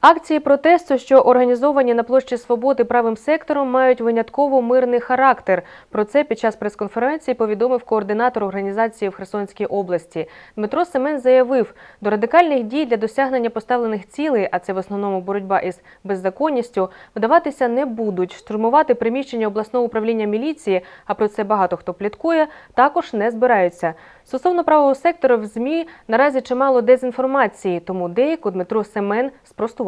Акції протесту, що організовані на площі Свободи правим сектором, мають винятково мирний характер. Про це під час прес-конференції повідомив координатор організації в Херсонській області. Дмитро Семен заявив, до радикальних дій для досягнення поставлених цілей, а це в основному боротьба із беззаконністю, вдаватися не будуть. Штурмувати приміщення обласного управління міліції, а про це багато хто пліткує, також не збираються. Стосовно правого сектору в ЗМІ наразі чимало дезінформації, тому деяку Дмитро Семен спростував.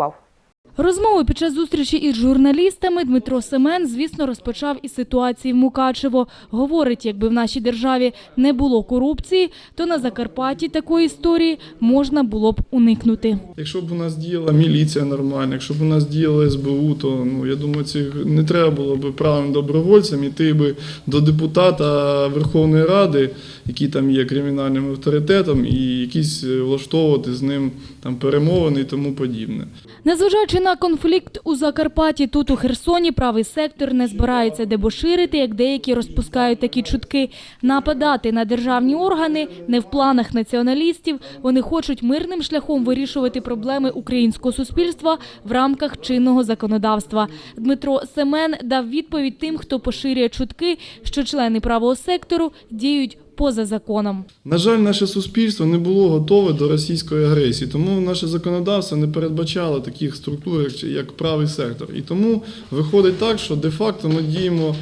Розмову під час зустрічі із журналістами Дмитро Семен, звісно, розпочав із ситуації в Мукачево. Говорить, якби в нашій державі не було корупції, то на Закарпатті такої історії можна було б уникнути. Якщо б у нас діяла міліція нормальна, якщо б у нас діяла СБУ, то ну я думаю, цих не треба було б правим добровольцям іти би до депутата Верховної Ради, який там є кримінальним авторитетом, і якісь е, влаштовувати з ним там перемовини і тому подібне. Незважаючи на конфлікт у Закарпатті, тут у Херсоні правий сектор не збирається дебоширити, як деякі розпускають такі чутки. Нападати на державні органи не в планах націоналістів. Вони хочуть мирним шляхом вирішувати проблеми українського суспільства в рамках чинного законодавства. Дмитро Семен дав відповідь тим, хто поширює чутки, що члени правого сектору діють поза законом. На жаль, наше суспільство не було готове до російської агресії, тому наше законодавство не передбачало таких структур, як- правий сектор. І тому виходить так, що де-факто ми діємо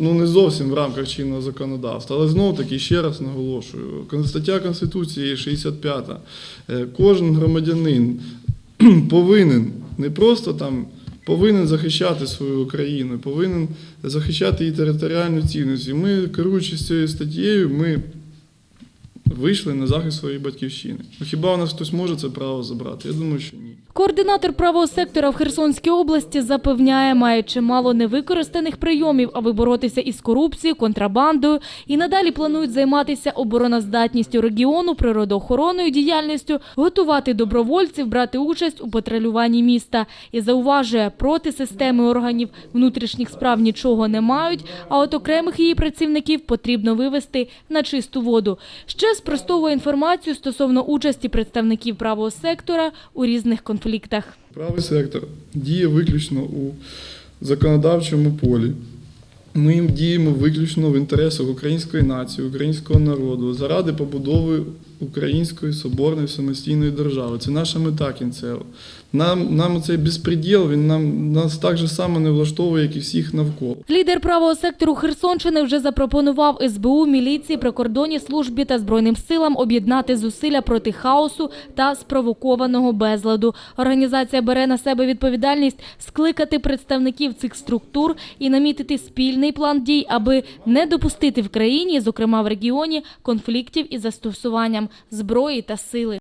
ну не зовсім в рамках чинного законодавства. Але знову таки ще раз наголошую: стаття Конституції 65. Е, Кожен громадянин повинен не просто там. Повинен захищати свою країну, повинен захищати її територіальну цінність. І ми, керуючись цією статтєю, ми вийшли на захист своєї батьківщини. Ну, хіба у нас хтось може це право забрати? Я думаю, що ні. Координатор правого сектора в Херсонській області запевняє, має чимало невикористаних прийомів, аби боротися із корупцією, контрабандою і надалі планують займатися обороноздатністю регіону, природоохоронною діяльністю, готувати добровольців, брати участь у патрулюванні міста. І зауважує, проти системи органів внутрішніх справ нічого не мають, а от окремих її працівників потрібно вивести на чисту воду. Ще спростовує інформацію стосовно участі представників правого сектора у різних конфліктах. Правий сектор діє виключно у законодавчому полі. Ми діємо виключно в інтересах української нації, українського народу, заради побудови української соборної самостійної держави. Це наша мета кінцева. Нам, нам цей безпреділ, він нам нас так же само не влаштовує, як і всіх навколо. Лідер правого сектору Херсонщини вже запропонував СБУ, міліції, прикордонній службі та збройним силам об'єднати зусилля проти хаосу та спровокованого безладу. Організація бере на себе відповідальність скликати представників цих структур і намітити спільний план дій, аби не допустити в країні, зокрема в регіоні, конфліктів із застосуванням зброї та сили.